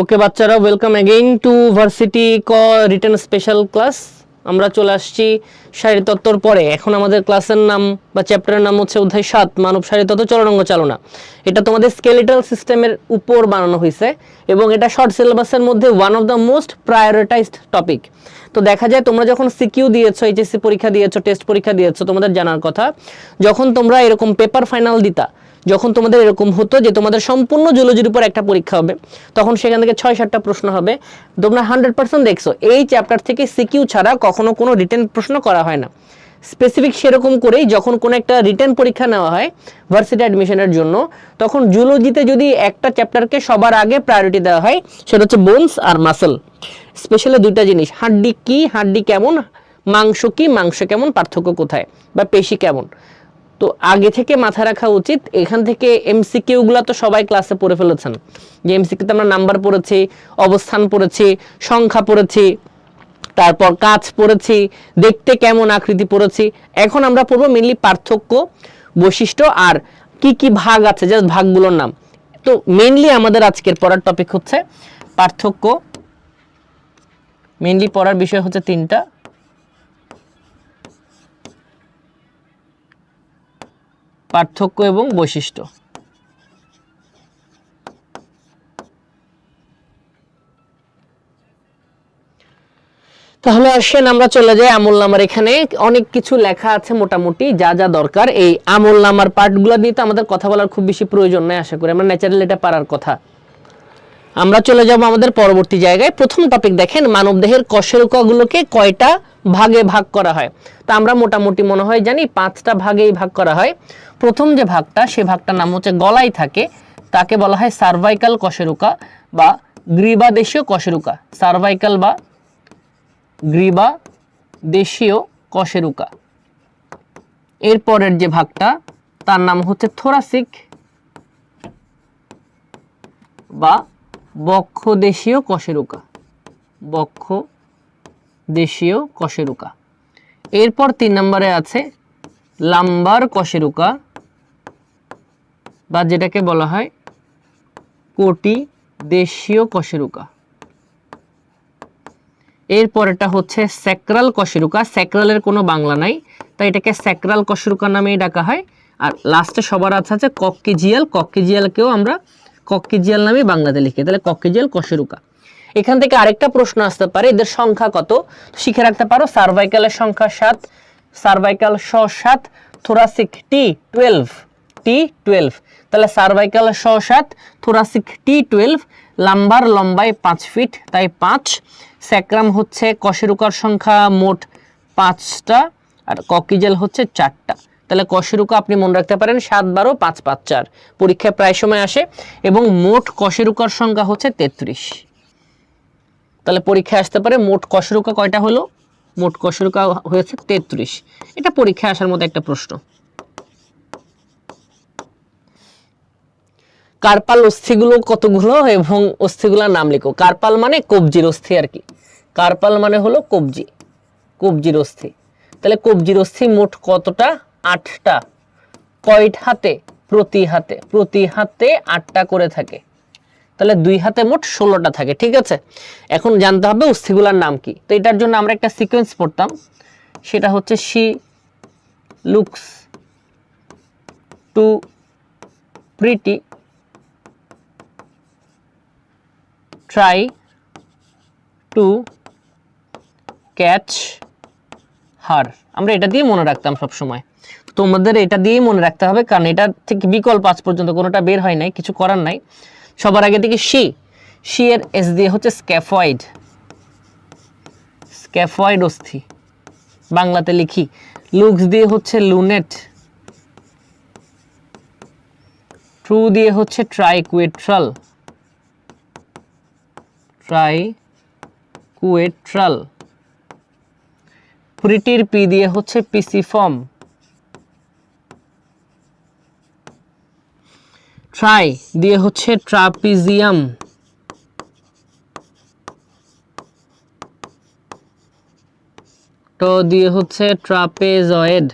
ওকে বাচ্চারা welcome again to varsity ক written special class আমরা চলে আসছি শারীরতত্ত্বর পরে। এখন আমাদের ক্লাসের নাম বা চ্যাপ্টারের নাম হচ্ছে অধ্যায় সাত, মানব শারীরতত্ত্ব চলনাঙ্গ চালনা। এটা তোমাদের স্কেলিটাল সিস্টেমের উপর বানানো হয়েছে এবং এটা শর্ট সিলেবাসের মধ্যে one of the most prioritized topic তো দেখা যায়, তোমরা যখন সিকিউ দিয়েছ এইচএসসি পরীক্ষা দিয়েছ টেস্ট পরীক্ষা দিয়েছ, তোমাদের জানার কথা, যখন তোমরা এরকম পেপার ফাইনাল দিতা যখন তোমাদের এরকম হতো যে তোমাদের সম্পূর্ণ জুলজির উপর একটা পরীক্ষা হবে, তখন সেখান থেকে ছয়, সাতটা প্রশ্ন হবে। তোমরা হান্ড্রেড পার্সেন্ট দেখছ, এই চ্যাপ্টার থেকে সিকিউ ছাড়া কখনো কোনো রিটেন প্রশ্ন করা হয় না। স্পেসিফিক সেরকম করেই যখন কোনো একটা রিটার্ন পরীক্ষা নেওয়া হয় ভার্সিটি অ্যাডমিশনের জন্য, তখন জুলজিতে যদি একটা চ্যাপ্টারকে সবার আগে প্রায়োরিটি দেওয়া হয়, সেটা হচ্ছে বোনস আর মাসল স্পেশালি দুইটা জিনিস, হাড্ডি কি, হাড্ডি কেমন, মাংস কি, মাংস কেমন, পার্থক্য কোথায়, বা পেশি কেমন। তো আগে থেকে মাথায় রাখা উচিত, এখান থেকে এমসিকিউ গুলা তো সবাই ক্লাসে পড়ে ফেলেছেন। যে এমসিকিউতে আমরা নাম্বার পড়েছি, অবস্থান পড়েছি, সংখ্যা পড়েছি, তারপর কাজ পড়েছি, দেখতে কেমন আকৃতি পড়েছি। এখন আমরা পড়ব মেনলি পার্থক্য, বৈশিষ্ট্য আর কি কি ভাগ আছে জাস্ট ভাগগুলোর নাম। তো মেনলি আমাদের আজকের পড়ার টপিক হচ্ছে পার্থক্য। মেনলি পড়ার বিষয় হচ্ছে তিনটা। পার্থক্য এবং বৈশিষ্ট্য। তাহলে আসেন আমরা চলে যাই আমল নামার এখানে। অনেক কিছু লেখা আছে মোটামুটি, যা যা দরকার। এই আমল নামার পার্টগুলো নিয়ে তো আমাদের কথা বলার খুব বেশি প্রয়োজন নাই, আশা করি। আমরা ন্যাচারালি এটা পারার কথা। আমরা চলে যাব আমাদের পরবর্তী জায়গায়। প্রথম টপিক দেখেন, মানবদেহের কশেরুকাগুলোকে কয়টা ভাগে ভাগ করা হয়? তা আমরা মোটামুটি মনে হয় জানি পাঁচটা ভাগেই ভাগ করা হয়। প্রথম যে ভাগটা, সে ভাগটার নাম হচ্ছে গলায় থাকে। তাকে বলা হয় সার্ভাইকাল কশেরুকা বা গ্রীবা দেশীয় কশেরুকা। সার্ভাইকাল বা গ্রীবা দেশীয় কশেরুকা এরপরের যে ভাগটা, তার নাম হচ্ছে থোরাসিক বা বক্ষ দেশীয় কশেরুকা। বক্ষ দেশীয় কশেরুকা। এরপর তিন নম্বরে আছে লাম্বার কশেরুকা, বা যেটাকে বলা হয় কোটি দেশীয় কশেরুকা। এরপরেটা হচ্ছে স্যাক্রাল কশেরুকা। স্যাক্রালের কোনো বাংলা নাই, তাই এটাকে স্যাক্রাল কশেরুকা নামেই ডাকা হয়। আর লাস্টে সবার আছে আছে কক্কিজিয়াল কক্কিজিয়ালকেও আমরা কক্কিজিয়াল নামে বাংলাতে লিখি, তাহলে কক্কিজিয়াল কশেরুকা। এখান থেকে আরেকটা প্রশ্ন আসতে পারে, এদের সংখ্যা কত? শিখে রাখতে পারো সার্ভাইকালের সংখ্যা সাত সার্ভাইকাল স সাত thoracic T twelve T twelve তাহলে সার্ভাইকাল স সাত থোরাসিক টি টুয়েলভ লাম্বার লম্বায় পাঁচ ফিট তাই পাঁচ। স্যাক্রাম হচ্ছে কশেরুকার সংখ্যা মোট পাঁচটা, আর ককিজেল হচ্ছে চারটা। তাহলে কশেরুকা আপনি মনে রাখতে পারেন, সাত বারো, পাঁচ পাঁচ চার। পরীক্ষায় প্রায় সময় আসে এবং মোট কশেরুকার সংখ্যা হচ্ছে তেত্রিশ। তাহলে পরীক্ষায় আসতে পারে মোট কশেরুকা কয়টা হলো? মোট কশেরুকা হয়েছে তেত্রিশ। এটা পরীক্ষায় আসার মতো একটা প্রশ্ন। কার্পাল অস্থিগুলো কতগুলো এবং অস্থিগুলোর নাম লিখো। কার্পাল মানে কবজির অস্থি আর কি। কার্পাল মানে হলো কবজি, কবজির অস্থি। তাহলে কবজির অস্থি মোট কতটা? আটটা। কয়ট হাতে? প্রতি হাতে। প্রতি হাতে আটটা করে থাকে। তাহলে দুই হাতে মোট ষোলোটা থাকে, ঠিক আছে? এখন জানতে হবে অস্থিগুলার নাম কি। তো এটার জন্য আমরা একটা সিকোয়েন্স পড়তাম। সেটা হচ্ছে she looks too pretty try to catch her আমরা এটা দিয়ে মনে রাখতাম সব সময় তোমাদের এটা দিয়েই মনে রাখতে হবে, কারণ এটা থেকে বিকল্প আজ পর্যন্ত কোনোটা বের হয় নাই, কিছু করার নাই। সবার আগে থেকে শি। শি এর এস দিয়ে হচ্ছে স্ক্যাফয়েড স্ক্যাফয়েড অস্থি। বাংলাতে লিখি লুকস দিয়ে হচ্ছে লুনেট ট্রু দিয়ে হচ্ছে ট্রাইকুয়েট্রাল ট্রাই কুয়েট্রাল প্রিটির পি দিয়ে হচ্ছে পিসিফর্ম ট্রাই দিয়ে হচ্ছে ট্রাপিজিয়াম ট দিয়ে হচ্ছে ট্রাপেজয়েড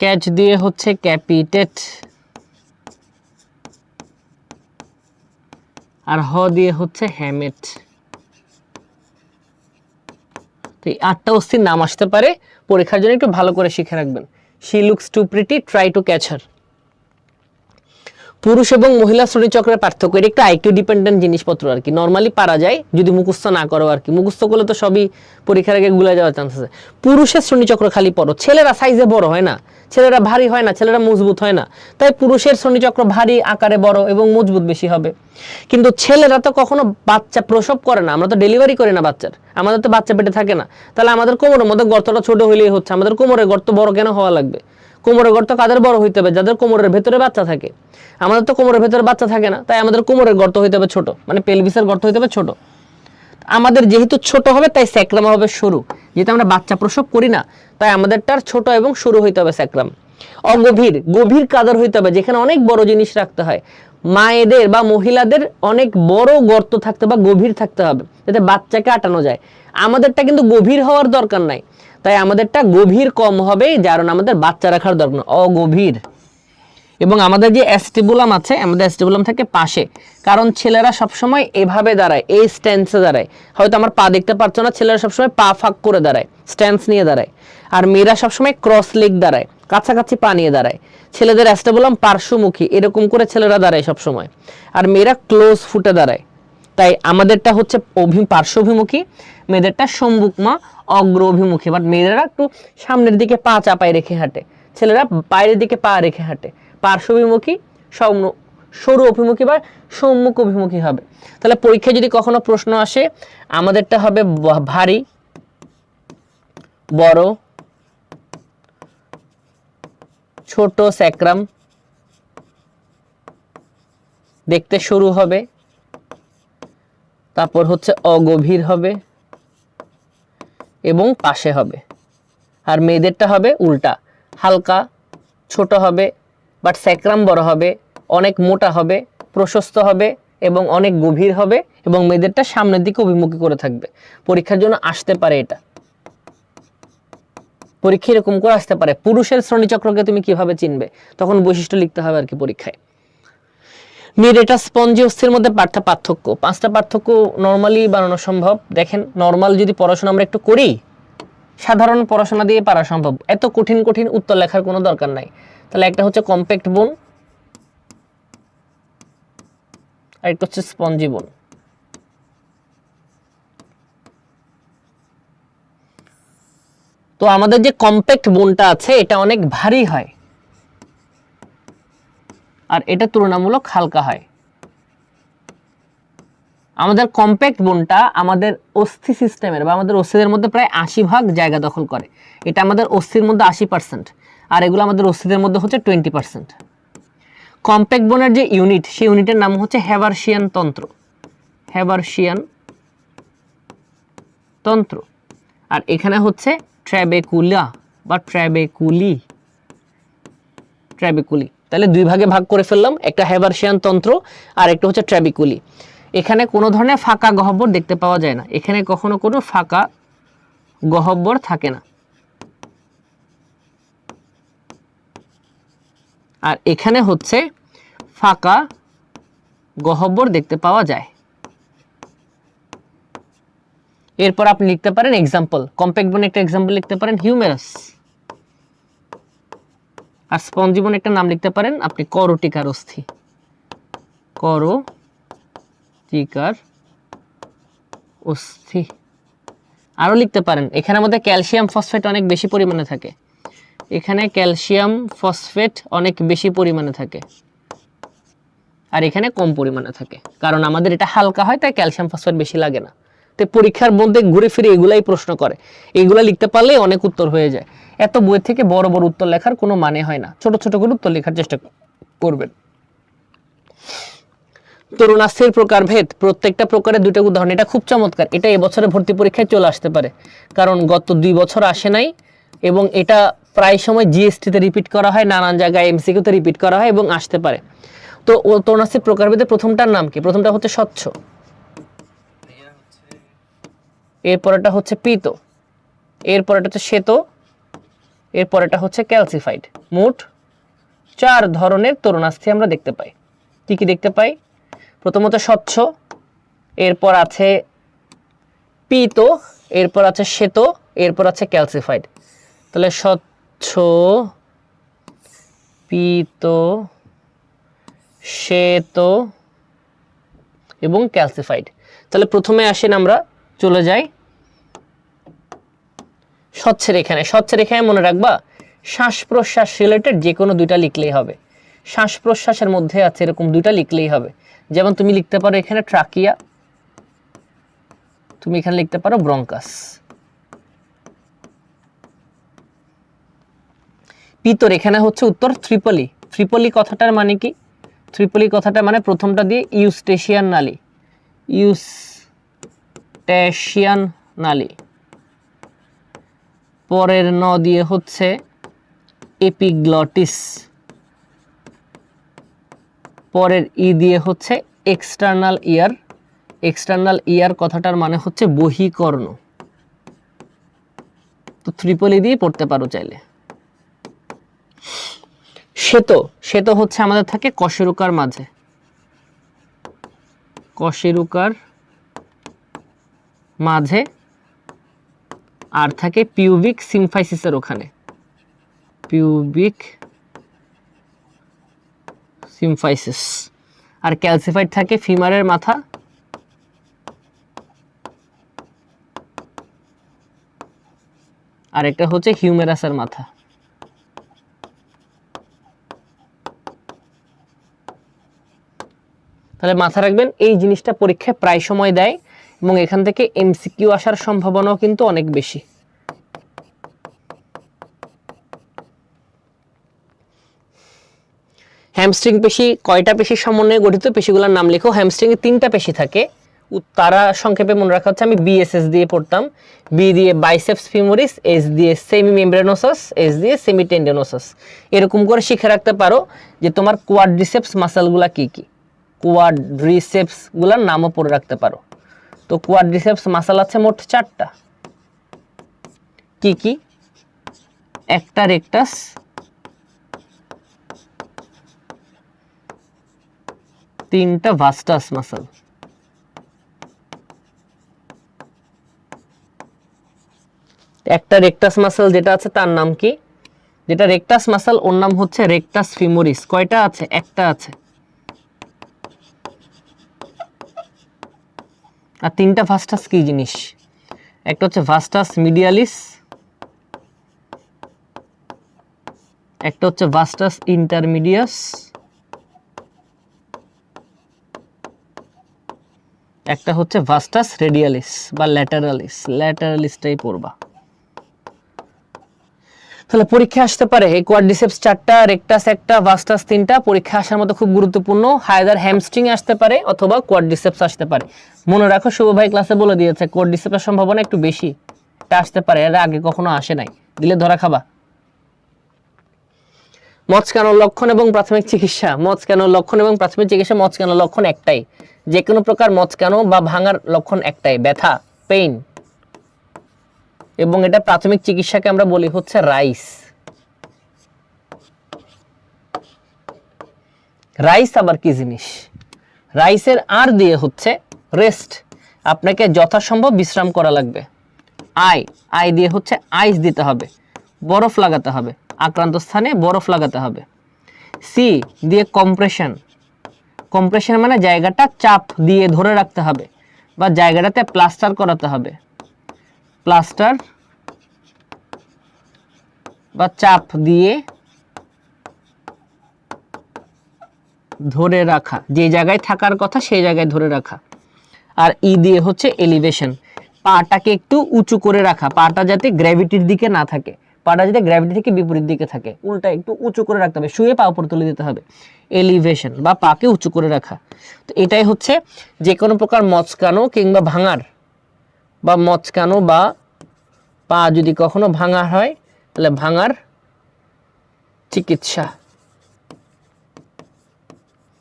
ক্যাচ দিয়ে হচ্ছে ক্যাপিটেট আর হ দিয়ে হচ্ছে হ্যামেট তো এই আটটা অস্থির নাম আসতে পারে। পরীক্ষার জন্য একটু ভালো করে শিখে রাখবেন। She looks too pretty try to catch her পুরুষ এবং মহিলা শ্রেণীচক্রের পার্থক্য, এটা একটু আইকিউ ডিপেন্ডেন্ট জিনিসপত্র আর কি। নর্মালি পারা যায়, যদি মুখস্থ না করো আর কি। মুখস্থ করলে তো সবই পরীক্ষার আগে গুলা যাওয়ার চান্স আছে। পুরুষের শ্রেণীচক্র খালি পড়ো। ছেলেরা সাইজে বড়, হয় না? ছেলেরা ভারী হয় না, ছেলেরা মজবুত, হয় না? তাই পুরুষের শ্রেণীচক্র ভারী, আকারে বড় এবং মজবুত বেশি হবে। কিন্তু ছেলেরা তো কখনো বাচ্চা প্রসব করে না। আমরা তো ডেলিভারি করি না বাচ্চার। আমাদের তো বাচ্চা পেটে থাকে না। তাহলে আমাদের কোমরের মধ্যে গর্তটা ছোট হইলেই হচ্ছে। আমাদের কোমরের গর্ত বড় কেন হওয়া লাগবে? কোমরের গর্ত কাদের বড় হইতে হবে? যাদের কোমরের ভেতরে বাচ্চা থাকে। আমাদের তো কোমরের ভেতরে বাচ্চা থাকে না, তাই আমাদের কোমরের গর্ত হইতে হবে ছোট। মানে পেলভিসের গর্ত হইতে হবে ছোট। আমাদের যেহেতু ছোট হবে, তাই স্যাক্রামা হবে সরু। যেহেতু আমরা বাচ্চা প্রসব করি না, তাই আমাদেরটার ছোট এবং সরু হইতে হবে স্যাক্রাম। অগভীর, গভীর কাদর হইতে হবে? যেখানে অনেক বড় জিনিস রাখতে হয়। মায়েদের বা মহিলাদের অনেক বড় গর্ত থাকতে বা গভীর থাকতে হবে, যাতে বাচ্চাকে আটানো যায়। আমাদেরটা কিন্তু গভীর হওয়ার দরকার নাই। তাই আমাদেরটা গভীর কম হবে কারণ আমাদের বাচ্চা রাখার দরকার অগভীর। এবং আমাদের যে অ্যাস্টিবুলাম আছে, আমাদের অ্যাস্টিবুলাম থাকে পাশে। কারণ ছেলেরা সবসময় এভাবে দাঁড়ায়, এই স্ট্যান্সে দাঁড়ায়। হয়তো আমার পা দেখতে পারছ না, ছেলেরা সবসময় পা ফাঁক করে দাঁড়ায় স্ট্যান্স নিয়ে দাঁড়ায়। আর মেয়েরা সবসময় ক্রস লেগ দাঁড়ায়, কাছাকাছি পা নিয়ে দাঁড়ায়। ছেলেদের অ্যাস্টেবুলাম পার্শ্বমুখী, এরকম করে ছেলেরা দাঁড়ায় সবসময়। আর মেয়েরা ক্লোজ ফুটে দাঁড়ায়। তাই আমাদেরটা হচ্ছে অভি পার্শ্বভিমুখী, মেয়েদেরটা সম্মুখমা অগ্র অভিমুখী বাট মেয়েরা একটু সামনের দিকে পা চাপায় রেখে হাঁটে। ছেলেরা বাইরের দিকে পা রেখে হাঁটে। পার্শ্বভিমুখী সম- সরু অভিমুখী বা সম্মুখ অভিমুখী হবে। তাহলে পরীক্ষায় যদি কখনো প্রশ্ন আসে, আমাদেরটা হবে ভারী, বড়, ছোট, স্যাক্রাম। দেখতে শুরু হবে। তারপর হচ্ছে অগভীর হবে এবং পাশে হবে। আর মেয়েদেরটা হবে উল্টা। হালকা, ছোট হবে বাট স্যাক্রাম বড় হবে, অনেক মোটা হবে, প্রশস্ত হবে এবং অনেক গভীর হবে এবং মেয়েদেরটা সামনের দিকে অভিমুখী করে থাকবে। পরীক্ষার জন্য আসতে পারে এটা। পরীক্ষা এরকম করে আসতে পারে। পুরুষের শ্রেণীচক্রকে তুমি কীভাবে চিনবে? তখন বৈশিষ্ট্য লিখতে হবে আর কি পরীক্ষায়। নিরেটা স্পঞ্জি অস্থির মধ্যে পার্থা পার্থক্য। পাঁচটা পার্থক্য নর্মালি বানানো সম্ভব। দেখেন নর্মাল যদি পড়াশোনা আমরা একটু করি, সাধারণ পড়াশোনা দিয়ে পারা সম্ভব। এত কঠিন কঠিন উত্তর লেখার কোনো দরকার নাই। তাহলে একটা হচ্ছে কম্প্যাক্ট বোন, আর একটা হচ্ছে স্পঞ্জি বোন। তো আমাদের যে কম্প্যাক্ট বোনটা আছে, এটা অনেক ভারী হয়। আর এটা তুলনামূলক হালকা হয়। আমাদের কম্প্যাক্ট বোনটা আমাদের অস্থি সিস্টেমের বা আমাদের অস্থিদের মধ্যে প্রায় আশি ভাগ জায়গা দখল করে। এটা আমাদের অস্থির মধ্যে আশি পার্সেন্ট আর এগুলো আমাদের অস্থিদের মধ্যে হচ্ছে টোয়েন্টি পার্সেন্ট কম্প্যাক্ট বোনের যে ইউনিট সেই ইউনিটের নাম হচ্ছে হ্যাভারশিয়ান তন্ত্র। হ্যাভারশিয়ান তন্ত্র। আর এখানে হচ্ছে ট্র্যাবেকুলা বা ট্র্যাবেকুলি ট্র্যাবিকুলি তাহলে দুই ভাগে ভাগ করে ফেললাম, একটা হ্যাভারশিয়ান তন্ত্র আর একটা হচ্ছে ট্র্যাবিকুলি এখানে কোনো ধরনের ফাঁকা গহ্বর দেখতে পাওয়া যায় না। এখানে কখনো কোনো ফাঁকা গহ্বর থাকে না। আর এখানে হচ্ছে ফাঁকা গহ্বর দেখতে পাওয়া যায়। এরপর আপনি লিখতে পারেন এক্সাম্পল কম্প্যাক্ট বনে একটা এক্সাম্পল লিখতে পারেন হিউমেরাস আর স্পঞ্জীবন একটা নাম লিখতে পারেন, আপনি করটিকার অস্থি করটিকার অস্থি আরও লিখতে পারেন এখানে মধ্যে ক্যালসিয়াম ফসফেট অনেক বেশি পরিমাণে থাকে। এখানে ক্যালসিয়াম ফসফেট অনেক বেশি পরিমাণে থাকে। আর এখানে কম পরিমাণে থাকে, কারণ আমাদের এটা হালকা হয়, তাই ক্যালসিয়াম ফসফেট বেশি লাগে না। তো পরীক্ষার মধ্যে ঘুরে ফিরে এগুলাই প্রশ্ন করে। এগুলা লিখতে পারলে অনেক উত্তর হয়ে যায়। এত বই থেকে বড় বড় উত্তর লেখার কোনো মানে হয় না। ছোট ছোট করে উত্তর লেখার চেষ্টা করবেন। তরুণাস্থির প্রকারভেদ প্রত্যেকটা প্রকারের দুটো উদাহরণ। এটা খুব চমৎকার। এটা এবছরে ভর্তি পরীক্ষায় চলে আসতে পারে। কারণ গত দুই বছর আসে নাই এবং এটা প্রায় সময় জিএসটিতে রিপিট করা হয়, নানান জায়গায় এমসিকিউতে রিপিট করা হয় এবং আসতে পারে। তো তরুণাস্থির প্রকারভেদের প্রথমটার নাম কি? প্রথমটা হচ্ছে স্বচ্ছ। এরপরেটা হচ্ছে পিত এরপরেটা হচ্ছে শ্বেত এরপর এটা হচ্ছে ক্যালসিফাইড। মোট চার ধরনের তরুণাস্থি আমরা দেখতে পাই। কি কি দেখতে পাই? প্রথমত স্বচ্ছ, এরপর আছে পিত, এরপর আছে শ্বেত, এরপর আছে ক্যালসিফাইড। তাহলে স্বচ্ছ, পিত, শ্বেত এবং ক্যালসিফাইড। তাহলে প্রথমে আসেন আমরা, চলে যাই স্বচ্ছের এখানে। স্বচ্ছের এখানে মনে রাখবা শ্বাস প্রশ্বাস রিলেটেড যে কোনো দুইটা লিখলেই হবে। শ্বাস প্রশ্বাসের মধ্যে আছে এরকম দুইটা লিখলেই হবে। যেমন তুমি লিখতে পারো এখানে ট্রাকিয়া তুমি এখানে লিখতে পারো ব্রঙ্কাস পিতর এখানে হচ্ছে উত্তর ত্রিপলি। ত্রিপলি কথাটার মানে কি? ত্রিপলি কথাটা মানে প্রথমটা দিয়ে ইউস্টেশিয়ান নালী। ইউস্টেশিয়ান নালী। পরের ন দিয়ে হচ্ছে এপিগ্লটিস। পরের ই দিয়ে হচ্ছে এক্সটার্নাল ইয়ার। এক্সটার্নাল ইয়ার কথাটার মানে হচ্ছে বহিকর্ণ। তো ত্রিপলি দিয়ে পড়তে পারো চাইলে। শ্বেত। শ্বেত হচ্ছে আমাদের থাকে কশেরুকার মাঝে। কশেরুকার মাঝে আর থাকে পিউবিক সিমফাইসিসের ওখানে। পিউবিক সিমফাইসিস আর ক্যালসিফাইড থাকে ফিমারের মাথা। আর একটা হচ্ছে হিউমেরাসের মাথা। তাহলে মাথা রাখবেন, এই জিনিসটা পরীক্ষায় প্রায় সময় দেয়। এবং এখান থেকে এমসিকিউ আসার সম্ভাবনাও কিন্তু অনেক বেশি। হ্যামস্ট্রিং পেশি, কয়টা পেশির সমন্বয়ে গঠিত? পেশিগুলোর নাম লেখো। হ্যামস্ট্রিং এ তিনটা পেশি থাকে। তারা সংক্ষেপে মনে রাখা হচ্ছে, আমি বিএসএস দিয়ে পড়তাম। বি দিয়ে বাইসেপস ফিমোরিস এস দিয়ে সেমি মেমব্রেনোসাস এস দিয়ে সেমি টেন্ডেনোসাস এরকম করে শিখে রাখতে পারো যে তোমার কোয়াড্রিসেপস মাসেলগুলা কি কি। কোয়াড্রিসেপসগুলার নামও পড়ে রাখতে পারো। তো কোয়াড্রিসেপস মাসাল আছে মোট চারটা। কি কি? একটা রেকটাস। তিনটা ভাস্টাস মাসাল। একটা রেকটাস মাসাল যেটা আছে তার নাম কি? যেটা রেকটাস মাসাল, ওর নাম হচ্ছে রেকটাস ফিমোরিস। কয়টা আছে? একটা আছে। আর তিনটা ভাস্টাস কি জিনিস? একটা হচ্ছে ভাস্টাস মিডিয়ালিস একটা হচ্ছে ভাস্টাস ইন্টারমিডিয়াস একটা হচ্ছে ভাস্টাস রেডিয়ালিস বা ল্যাটারালিস ল্যাটারালিসটাই পড়বা। তাহলে পরীক্ষা আসতে পারে। এই কোয়াড্রিসেপস চারটা রেকটাস একটা ভাস্টাস তিনটা। পরীক্ষা আসার মতো খুব গুরুত্বপূর্ণ। হায়দার হ্যামস্ট্রিং আসতে পারে অথবা কোয়াড্রিসেপস আসতে পারে। মনে রাখো, শুভ ভাই ক্লাসে বলে দিয়েছে কোয়াড্রিসেপসের সম্ভাবনা একটু বেশি। এটা আসতে পারে, এর আগে কখনো আসে নাই। দিলে ধরা খাবা। মচকানোর লক্ষণ এবং প্রাথমিক চিকিৎসা। মচকানোর লক্ষণ এবং প্রাথমিক চিকিৎসা মচকানোর লক্ষণ একটাই। যে কোনো প্রকার মচকানো বা ভাঙার লক্ষণ একটাই। ব্যথা পেইন এবং এটা প্রাথমিক চিকিৎসাকে আমরা বলি হচ্ছে রাইস। রাইস আবার কি জিনিস? রাইসের আর দিয়ে হচ্ছে রেস্ট। আপনাকে যথাসম্ভব বিশ্রাম করা লাগবে। আই আই দিয়ে হচ্ছে আইস দিতে হবে। বরফ লাগাতে হবে। আক্রান্ত স্থানে বরফ লাগাতে হবে। সি দিয়ে কম্প্রেশন। কম্প্রেশন মানে জায়গাটা চাপ দিয়ে ধরে রাখতে হবে বা জায়গাটাতে প্লাস্টার করাতে হবে। প্লাস্টার বা চাপ দিয়ে ধরে রাখা। যে জায়গায় থাকার কথা সেই জায়গায় ধরে রাখা। আর ই দিয়ে হচ্ছে এলিভেশন পাটাকে একটু উঁচু করে রাখা। পাটা যাতে গ্র্যাভিটির দিকে না থাকে। পাটা যাতে গ্র্যাভিটি থেকে বিপরীত দিকে থাকে। উল্টা একটু উঁচু করে রাখতে হবে। শুয়ে পা উপর তুলে দিতে হবে। এলিভেশন বা পাকে উঁচু করে রাখা। তো এটাই হচ্ছে যে কোনো প্রকার মচকানো কিংবা ভাঙার বা মচকানো বা পা যদি কখনো ভাঙা হয়, তাহলে ভাঙার চিকিৎসা।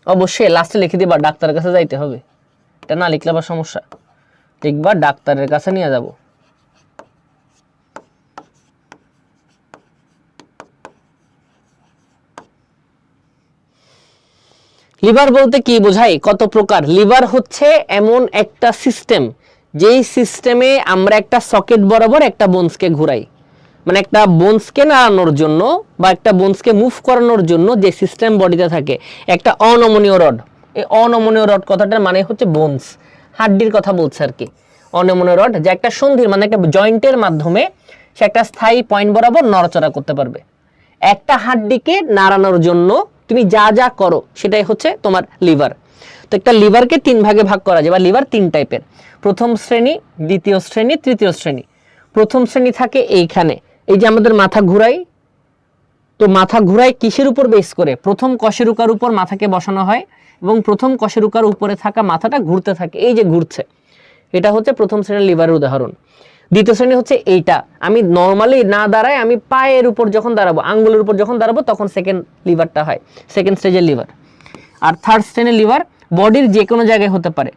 অবশ্যই লাস্টে লিখে দিবা, ডাক্তারের কাছে যাইতে হবে। এটা না লিখলে আবার সমস্যা। দেখবা ডাক্তারের কাছে নিয়ে যাব। লিভার বলতে কি বোঝায়? কত প্রকার? লিভার হচ্ছে এমন একটা সিস্টেম যেই সিস্টেমে আমরা একটা সকেট বরাবর একটা বোনসকে ঘুরাই। মানে একটা বোনসকে নাড়ানোর জন্য বা একটা বোনসকে মুভ করানোর জন্য যে সিস্টেম বডিতে থাকে, একটা অনমনীয় রড এই অনমনীয় রড কথাটার মানে হচ্ছে বোনস হাড্ডির কথা বলছে আর কি। অনমনীয় রড যে একটা সন্ধির মানে একটা জয়েন্টের মাধ্যমে সে একটা স্থায়ী পয়েন্ট বরাবর নড়াচড়া করতে পারবে। একটা হাড্ডিকে নাড়ানোর জন্য তুমি যা যা করো, সেটাই হচ্ছে তোমার লিভার তো একটা লিভারকে তিন ভাগে ভাগ করা যায়, বা লিভার তিন টাইপের। প্রথম শ্রেণি, দ্বিতীয় শ্রেণি, তৃতীয় শ্রেণি। প্রথম শ্রেণি থাকে এইখানে। এই যে আমাদের মাথা ঘুরাই, তো মাথা ঘুরাই কিসের উপর বেস করে? প্রথম কশেরুকার উপর মাথাকে বসানো হয় এবং প্রথম কশেরুকার উপরে থাকা মাথাটা ঘুরতে থাকে। এই যে ঘুরছে, এটা হচ্ছে প্রথম শ্রেণির লিভারের উদাহরণ। দ্বিতীয় শ্রেণি হচ্ছে এইটা। আমি নর্মালি না দাঁড়াই আমি পায়ের উপর যখন দাঁড়াবো, আঙ্গুলের উপর যখন দাঁড়াবো, তখন সেকেন্ড লিভারটা হয় সেকেন্ড স্টেজের লিভার আর থার্ড শ্রেণির লিভার বডির যে কোনো জায়গায় হতে পারে।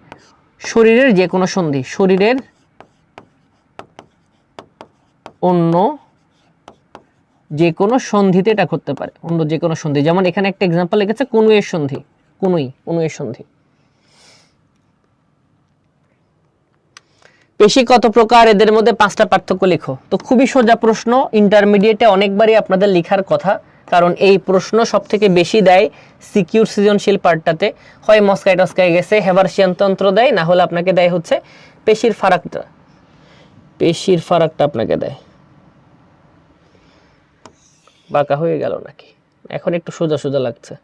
শরীরের যে কোনো সন্ধি, শরীরের অন্য যে কোনো সন্ধিতে এটা করতে পারে, অন্য যে কোনো সন্ধি। যেমন এখানে একটা এক্সাম্পল লিখেছে কনুয়ের সন্ধি, কনুই কনুয়ের সন্ধি। পেশি কত প্রকার, এদের মধ্যে পাঁচটা পার্থক্য লেখো। তো খুবই সোজা প্রশ্ন ইন্টারমিডিয়েটে অনেকবারই আপনাদের লেখার কথা। কারণ এই প্রশ্ন সব থেকে বেশি দেয় সিকিউর সৃজনশীল পার্টটাতে। হয় মস্কাই টস্কায় গেছে হেভারসিয়ান তন্ত্র দেয়, না হলে আপনাকে দেয় হচ্ছে পেশির ফারাকটা। পেশির ফারাকটা আপনাকে দেয়। বাঁকা হয়ে গেল নাকি? এখন একটু সোজা সোজা লাগছে।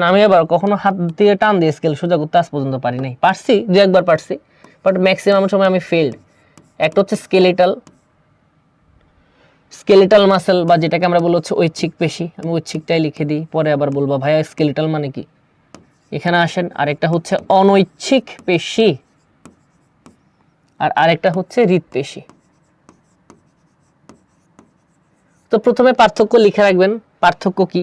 না আমি আবার কখনো হাত দিয়ে টান দিয়ে স্কেল সোজা করতে আজ পর্যন্ত পারি নাই। পারছি, দু একবার পারছি বাট ম্যাক্সিমাম সময় আমি ফেল্ড একটা হচ্ছে স্কেলেটাল স্কেলেটাল মাসেল বা যেটাকে আমরা বলি হচ্ছে ঐচ্ছিক পেশি। আমি ঐচ্ছিকটাই লিখে দিই, পরে আবার বলব, ভাইয়া স্কেলেটাল মানে কি? এখানে আসেন, আরেকটা হচ্ছে অনৈচ্ছিক পেশি আর আরেকটা হচ্ছে হৃদপেশি তো প্রথমে পার্থক্য লিখে রাখবেন, পার্থক্য কি?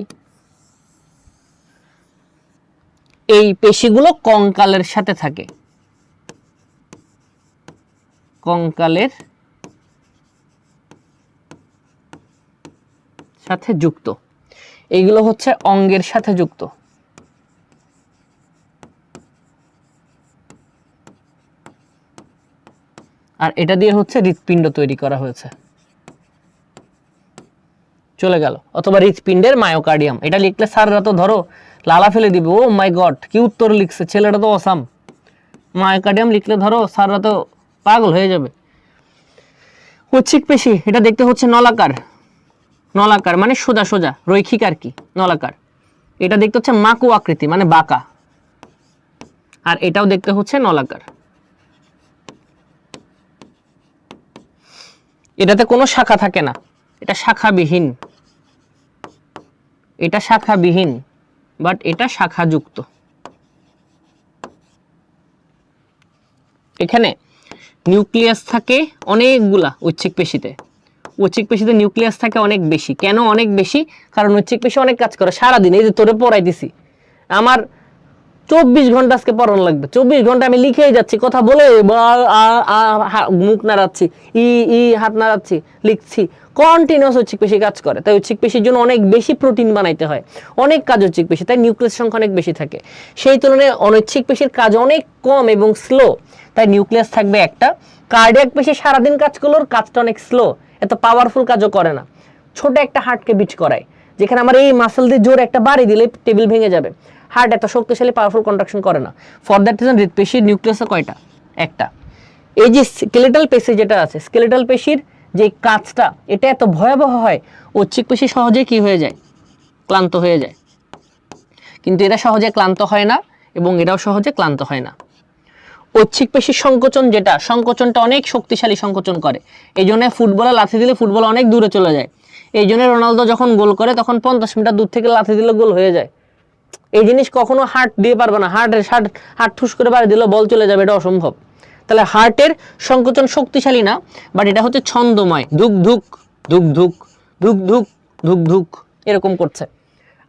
এই পেশিগুলো কঙ্কালের সাথে থাকে। কঙ্কালের সাথে যুক্ত। এইগুলো হচ্ছে অঙ্গের সাথে যুক্ত। আর এটা দিয়ে হচ্ছে হৃৎপিণ্ড তৈরি করা হয়েছে। চলে গেল। অথবা হৃৎপিণ্ডের মায়োকার্ডিয়াম। এটা লিখলে স্যাররা তো ধরো লালা ফেলে দিবে ও মাই গড কি উত্তর লিখছে? ছেলেটা তো অসাম। মায়োকার্ডিয়াম লিখলে ধরো স্যাররা তো পাগল হয়ে যাবে। ঐচ্ছিক পেশি, এটা দেখতে হচ্ছে নলাকার। নলাকার মানে সোজা সোজা, রৈখিক আর কি, নলাকার। এটা দেখতে হচ্ছে মাকু আকৃতি মানে বাঁকা। আর এটাও দেখতে হচ্ছে নলাকার। এটাতে কোনো শাখা থাকে না, এটা শাখাবিহীন। এটা শাখাবিহীন বাট এটা শাখাযুক্ত। এখানে নিউক্লিয়াস থাকে অনেকগুলা ঐচ্ছিক পেশিতে। ঐচ্ছিক পেশিতে নিউক্লিয়াস থাকে অনেক বেশি। কেন অনেক বেশি? কারণ ঐচ্ছিক পেশি অনেক কাজ করে। সারাদিন এই যে তোরে পড়াই দিছি। আমার চব্বিশ ঘণ্টা আজকে পড়ানো লাগবে। চব্বিশ ঘণ্টা আমি লিখেই যাচ্ছি, কথা বলে মুখ নাড়াচ্ছি, ই ই, হাত নাড়াচ্ছি, লিখছি। কন্টিনিউস ঐচ্ছিক পেশি কাজ করে। তাই ঐচ্ছিক পেশির জন্য অনেক বেশি প্রোটিন বানাইতে হয়। অনেক কাজ ঐচ্ছিক পেশি তাই নিউক্লিয়াস সংখ্যা অনেক বেশি থাকে। সেই তুলনায় অনৈচ্ছিক পেশির কাজ অনেক কম এবং স্লো তাই নিউক্লিয়াস থাকবে একটা। কার্ডিয়াক পেশি সারাদিন কাজ করলেও কাজটা অনেক স্লো এত পাওয়ারফুল কাজও করে না। ছোট একটা হার্টকে বিট করায়, যেখানে আমার এই মাসেল দিয়ে জোর একটা বাড়ি দিলে টেবিল ভেঙে যাবে। হার্ট এত শক্তিশালী পাওয়ারফুল কন্ট্রাকশন করে না। ফর দ্যাট রিজন হৃদপেশির নিউক্লিয়াসে কয়টা? একটা। এই যে স্কেলেটাল পেশি যেটা আছে স্কেলেটাল পেশির যে কাজটা, এটা এত ভয়াবহ হয়, ঐচ্ছিক পেশি সহজে কি হয়ে যায়? ক্লান্ত হয়ে যায়। কিন্তু এরা সহজে ক্লান্ত হয় না, এবং এরাও সহজে ক্লান্ত হয় না। ঐচ্ছিক পেশির সংকোচন যেটা, সংকোচনটা অনেক শক্তিশালী সংকোচন করে। এই জন্য ফুটবলে লাথি দিলে ফুটবল অনেক দূরে চলে যায়। এই জন্য রোনালদো যখন গোল করে, তখন পঞ্চাশ মিটার দূর থেকে লাথি দিলে গোল হয়ে যায়। এই জিনিস কখনো হার্ট দিয়ে পারবে না। হার্টের হার্ট হার্ট ঠুস করে বাড়ি দিলে বল চলে যাবে, এটা অসম্ভব। তাহলে হার্টের সংকোচন শক্তিশালী না, বাট এটা হচ্ছে ছন্দময়। ধুক ধুক ধুক ধুক ধুক ধুক ধুক ধুক, এরকম করছে।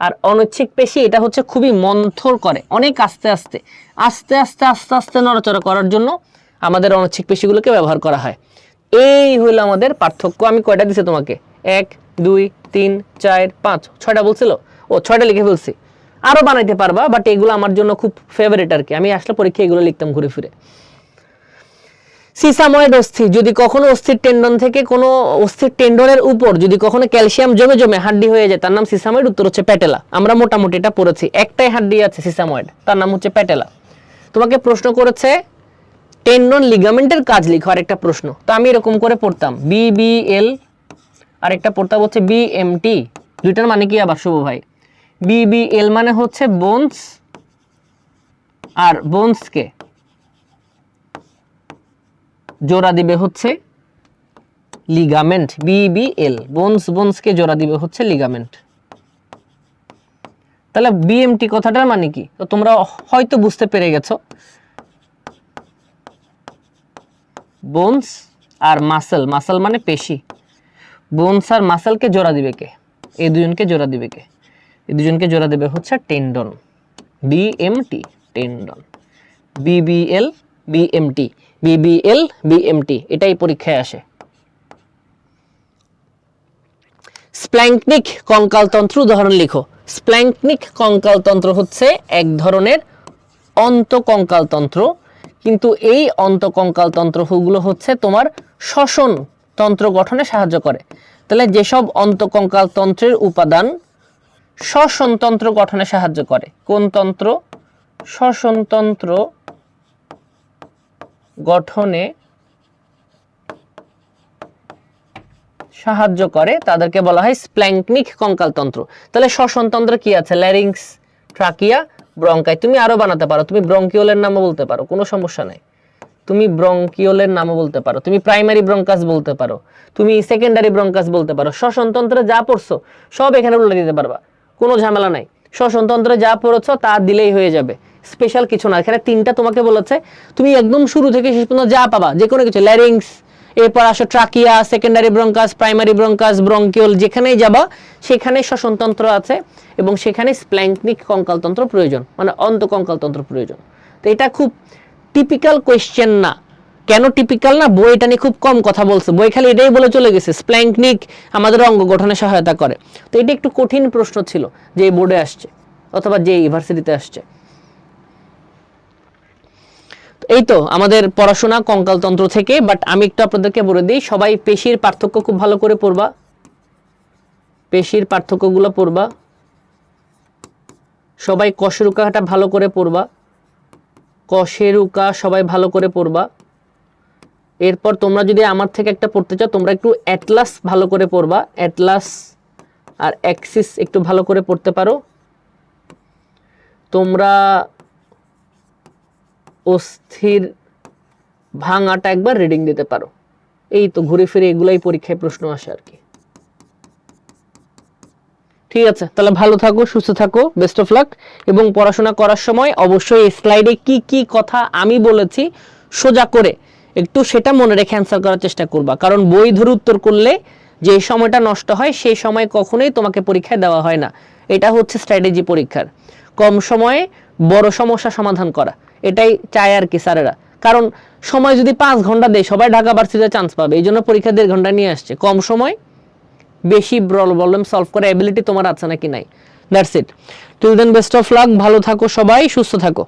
আর অনৈচ্ছিক পেশি এটা হচ্ছে খুবই মন্থর করে, অনেক আস্তে আস্তে আস্তে আস্তে আস্তে আস্তে নড়াচড়া করার জন্য আমাদের অনৈচ্ছিক পেশিগুলোকে ব্যবহার করা হয়। এই হলো আমাদের পার্থক্য, আমি কয়টা দিছি তোমাকে? এক, দুই, তিন, চার, পাঁচ, ছয়টা বলছিল? ও, ছয়টা লিখে ফেলছি। আরও বানাইতে পারবা বাট এগুলো আমার জন্য খুব ফেভারিট আর কি। আমি আসলে পরীক্ষা এগুলো লিখতাম ঘুরে ফিরে। সিসাময়েড অস্থি, যদি কখনো অস্থির টেন্ডন থেকে কোনো অস্থির টেন্ডনের উপর, যদি কখনো ক্যালসিয়াম জমে জমে হাড্ডি হয়ে যায়, তার নাম সিসাময়েড, উত্তর হচ্ছে প্যাটেলা। আমরা মোটামুটি এটা পড়েছি। একটাই হাড্ডি আছে সিসাময়েড, তার নাম হচ্ছে প্যাটেলা। তোমাকে প্রশ্ন করেছে, টেন্ডন লিগামেন্টের কাজ লিখো, আরেকটা প্রশ্ন। তো আমি এরকম করে পড়তাম বিবিএল আরেকটা পড়তাম হচ্ছে বিএমটি দুইটার মানে কি আবার শুভ ভাই? বিবিএল মানে হচ্ছে বোনস আর বোনসকে জোড়া দিবে হচ্ছে লিগামেন্ট বিবিএল বোনস বোনসকে জোড়া দিবে হচ্ছে লিগামেন্ট তাহলে বিএমটি কথাটার মানে কি? তো তোমরা হয়তো বুঝতে পেরে গেছো। বোনস আর মাসেল মাসেল মানে পেশি। বোনস আর মাসেলকে জোড়া দিবে কে? এই দুজনকে জোড়া দিবে কে? এই দুজনকে জোড়া দেবে হচ্ছে tendon BMT tendon BBL BMT BBL BMT এটাই পরীক্ষায় আসে। স্প্ল্যাঙ্কনিক কঙ্কালতন্ত্র, উদাহরণ লিখো। স্প্ল্যাঙ্কনিক কঙ্কালতন্ত্র হচ্ছে এক ধরনের অন্তকঙ্কালতন্ত্র, কিন্তু এই অন্তকঙ্কালতন্ত্রগুলো হচ্ছে তোমার শ্বসন তন্ত্র গঠনে সাহায্য করে। তাহলে যেসব অন্তকঙ্কালতন্ত্রের উপাদান শ্বসনতন্ত্র গঠনে সাহায্য করে? কোন তন্ত্র? শ্বসনতন্ত্র গঠনে সাহায্য করে, তাদেরকে বলা হয় স্প্ল্যাঙ্কনিক কঙ্কালতন্ত্র। তাহলে শ্বসনতন্ত্র কি আছে? ল্যারিংস ট্রাকিয়া ব্রঙ্কাই তুমি আরও বানাতে পারো। তুমি ব্রঙ্কিওলের নামও বলতে পারো। কোনো সমস্যা নাই। তুমি ব্রঙ্কিওলের নামও বলতে পারো। তুমি প্রাইমারি ব্রঙ্কাস বলতে পারো। তুমি সেকেন্ডারি ব্রঙ্কাস বলতে পারো। শ্বসনতন্ত্রে যা পড়ছো, সব এখানে উল্লে দিতে পারবা। কোনো ঝামেলা নাই। শ্বসনতন্ত্রে যা পড়েছো, তা দিলেই হয়ে যাবে। স্পেশাল কিছু না। এখানে তিনটা তোমাকে বলেছে, তুমি একদম শুরু থেকে শেষ পর্যন্ত যা পাবা, যে কোনো কিছু ল্যারিংস এরপর আসো trachea secondary bronchus primary bronchus bronchiole যেখানেই যাবা, সেখানে শ্বসনতন্ত্র আছে এবং সেখানে স্প্ল্যাঙ্কনিক কঙ্কালতন্ত্র প্রয়োজন মানে অন্তকঙ্কালতন্ত্র প্রয়োজন। তো এটা খুব টিপিক্যাল কোয়েশ্চেন না। কেন টিপিক্যাল না? বই এটা নিয়ে খুব কম কথা বলছে। বই খালি এটাই বলে চলে গেছে স্প্ল্যাঙ্কনিক আমাদের অঙ্গ গঠনে সহায়তা করে। তো এটা একটু কঠিন প্রশ্ন ছিল, যে বোর্ডে আসছে, অথবা যে ইউনিভার্সিটিতে আসছে। এই তো, আমাদের পড়াশোনা কঙ্কালতন্ত্র থেকে বাট আমি একটু আপনাদেরকে বলে দিই, সবাই পেশির পার্থক্য খুব ভালো করে পড়বা। পেশির পার্থক্যগুলো পড়বা। সবাই কশেরুকাটা ভালো করে পড়বা। কশেরুকা সবাই ভালো করে পড়বা। এরপর তোমরা যদি আমার থেকে একটা পড়তে চাও, তোমরা একটু অ্যাটলাস ভালো করে পড়বা। অ্যাটলাস আর অ্যাক্সিস একটু ভালো করে পড়তে পারো। তোমরা অস্থির ভাঙাটা একবার রিডিং দিতে পারো। এই তো ঘুরে ফিরে এগুলাই পরীক্ষায় প্রশ্ন আসে আর কি। ঠিক আছে, তাহলে ভালো থাকো, সুস্থ থাকো বেস্ট অফ লাক এবং পড়াশোনা করার সময় অবশ্যই স্লাইডে কি কি কথা আমি বলেছি, সোজা করে একটু সেটা মনে রেখে অ্যান্সার করার চেষ্টা করবা। কারণ বই ধরে উত্তর করলে যে সময়টা নষ্ট হয়, সেই সময় কখনোই তোমাকে পরীক্ষায় দেওয়া হয় না। এটা হচ্ছে স্ট্র্যাটেজি পরীক্ষার। কম সময়ে বড় সমস্যা সমাধান করা। এটাই চায় আর কি স্যারেরা। কারণ সময় যদি পাঁচ ঘণ্টা দেয়, সবাই ঢাকা ভার্সিটিতে চান্স পাবে। এই জন্য পরীক্ষা দেড় ঘণ্টা নিয়ে আসছে। কম সময়, বেশি প্রবলেম সলভ করার অ্যাবিলিটি তোমার আছে নাকি নাই। That's it till then best of luck ভালো থাকো সবাই, সুস্থ থাকো।